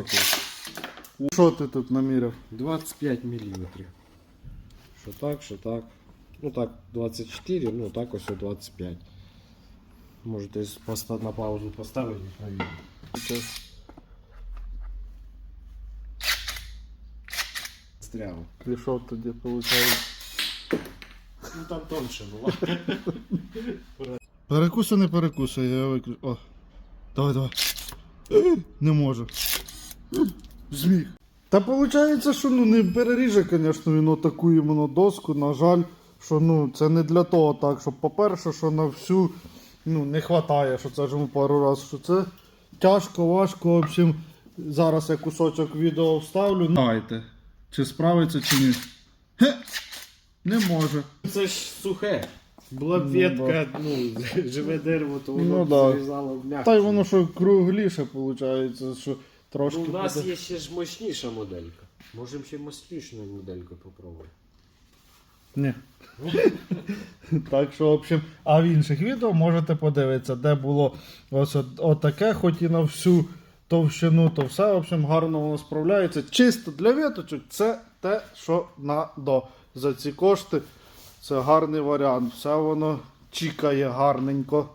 такий. Що ти тут наміряв? 25 мм. Що так, що так. Ну так, 24, ну так ось о 25. Можете поста- на паузу поставити і провірити. Стряло. І що тоді виходить? Ну там тонше було. Перекуси, не перекуси, я виключу. О. Давай, давай. Е, Не можу. Зміг. Та виходить, що ну не переріже, звісно, він отаку іменно доску. На жаль, що ну це не для того так, що по-перше, що на всю ну, не вистачає, що це ж йому пару разів, що це тяжко, важко. В общем, зараз я кусочок відео вставлю. Давайте. Чи справиться, чи ні. Хе! Не може. Це ж сухе. Була б Ну, ветка, ну, живе дерево, то воно Ну, б да. зрізало м'яко. Та й воно що кругліше виходить, що трошки. Ну, у нас буде- є ще ж мощніша моделька. Можемо ще мощнішу модельку попробувати. Ні. так що, в общем, а в інших відео можете подивитися, де було ось от, отаке, хоч і на всю товщину, то все, в общем, гарно воно справляється. Чисто для віточок це те, що надо. За ці кошти це гарний варіант. Все воно чікає гарненько.